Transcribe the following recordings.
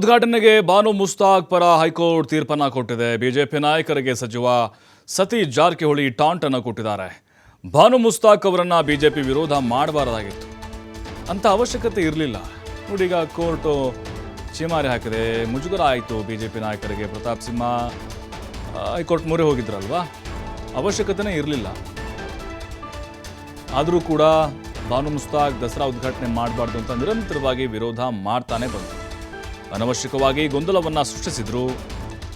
ಉದ್ಘಾಟನೆಗೆ ಬಾನು ಮುಸ್ತಾಕ್ ಪರ ಹೈಕೋರ್ಟ್ ತೀರ್ಪನ್ನ ಕೊಟ್ಟಿದೆ. ಬಿಜೆಪಿ ನಾಯಕರಿಗೆ ಸಚಿವ ಸತೀಶ್ ಜಾರಕಿಹೊಳಿ ಟಾಂಟ್ ಅನ್ನು ಕೊಟ್ಟಿದ್ದಾರೆ. ಬಾನು ಮುಸ್ತಾಕ್ ಅವರನ್ನ ಬಿಜೆಪಿ ವಿರೋಧ ಮಾಡಬಾರದಾಗಿತ್ತು. ಅಂತ ಅವಶ್ಯಕತೆ ಇರಲಿಲ್ಲ. ನೋಡೀಗ ಕೋರ್ಟು ಚೀಮಾರಿ ಹಾಕಿದೆ. ಮುಜುಗರ ಆಯಿತು ಬಿಜೆಪಿ ನಾಯಕರಿಗೆ. ಪ್ರತಾಪ್ ಸಿಂಹ ಹೈಕೋರ್ಟ್ ಮೊರೆ ಹೋಗಿದ್ರಲ್ವಾ? ಅವಶ್ಯಕತೆನೇ ಇರಲಿಲ್ಲ. ಆದರೂ ಕೂಡ ಬಾನು ಮುಸ್ತಾಕ್ ದಸರಾ ಉದ್ಘಾಟನೆ ಮಾಡಬಾರ್ದು ಅಂತ ನಿರಂತರವಾಗಿ ವಿರೋಧ ಮಾಡ್ತಾನೆ ಬಂತು ಅನವಶ್ಯಕವಾಗಿ ಗೊಂದಲವನ್ನ ಸೃಷ್ಟಿಸಿದ್ರು.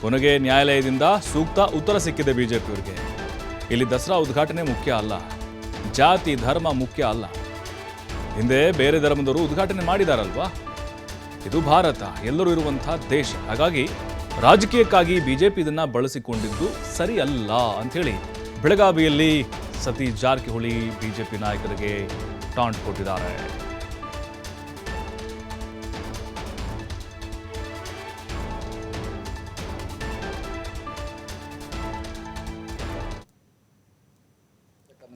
ಕೊನೆಗೆ ನ್ಯಾಯಾಲಯದಿಂದ ಸೂಕ್ತ ಉತ್ತರ ಸಿಕ್ಕಿದೆ ಬಿಜೆಪಿಯವರಿಗೆ. ಇಲ್ಲಿ ದಸರಾ ಉದ್ಘಾಟನೆ ಮುಖ್ಯ ಅಲ್ಲ. ಜಾತಿ, ಧರ್ಮ ಮುಖ್ಯ ಅಲ್ಲ. ಹಿಂದೆ ಬೇರೆ ಧರ್ಮದವರು ಉದ್ಘಾಟನೆ ಮಾಡಿದಾರಲ್ವಾ? ಇದು ಭಾರತ, ಎಲ್ಲರೂ ಇರುವಂತಹ ದೇಶ. ಹಾಗಾಗಿ ರಾಜಕೀಯಕ್ಕಾಗಿ ಬಿಜೆಪಿ ಇದನ್ನ ಬಳಸಿಕೊಂಡಿದ್ದು ಸರಿ ಅಲ್ಲ ಅಂಥೇಳಿ ಬೆಳಗಾವಿಯಲ್ಲಿ ಸತೀಶ್ ಜಾರಕಿಹೊಳಿ ಬಿಜೆಪಿ ನಾಯಕರಿಗೆ ಟಾಂಟ್ ಕೊಟ್ಟಿದ್ದಾರೆ.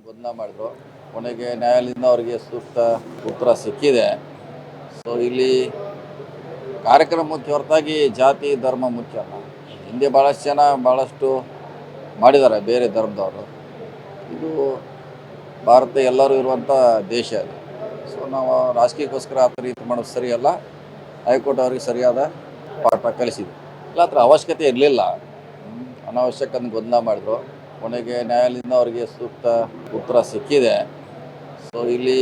ಗೊಂದಲ ಮಾಡಿದ್ರು. ಕೊನೆಗೆ ನ್ಯಾಯಾಲಯದಿಂದ ಅವರಿಗೆ ಸೂಕ್ತ ಉತ್ತರ ಸಿಕ್ಕಿದೆ. ಸೊ ಇಲ್ಲಿ ಕಾರ್ಯಕ್ರಮ ಮುಖ್ಯ ಹೊರತಾಗಿ ಜಾತಿ, ಧರ್ಮ ಮುಖ್ಯ ಅಲ್ಲ. ಹಿಂದೆ ಭಾಳಷ್ಟು ಜನ ಭಾಳಷ್ಟು ಮಾಡಿದ್ದಾರೆ ಬೇರೆ ಧರ್ಮದವರು. ಇದು ಭಾರತ ಎಲ್ಲರೂ ಇರುವಂಥ ದೇಶ ಅದು. ಸೊ ನಾವು ರಾಜಕೀಯಕ್ಕೋಸ್ಕರ ಆ ಥರ ಇದು ಮಾಡೋದು ಸರಿಯಲ್ಲ ಹೈಕೋರ್ಟ್ ಅವ್ರಿಗೆ ಸರಿಯಾದ ಪಾಠ ಕಲಿಸಿದ್ವಿ ಇಲ್ಲ ಅವಶ್ಯಕತೆ ಇರಲಿಲ್ಲ. ಅನಾವಶ್ಯಕ ಗೊಂದಲ ಮಾಡಿದ್ರು. ಕೊನೆಗೆ ನ್ಯಾಯಾಲಯದಿಂದ ಅವರಿಗೆ ಸೂಕ್ತ ಉತ್ತರ ಸಿಕ್ಕಿದೆ. ಸೊ ಇಲ್ಲಿ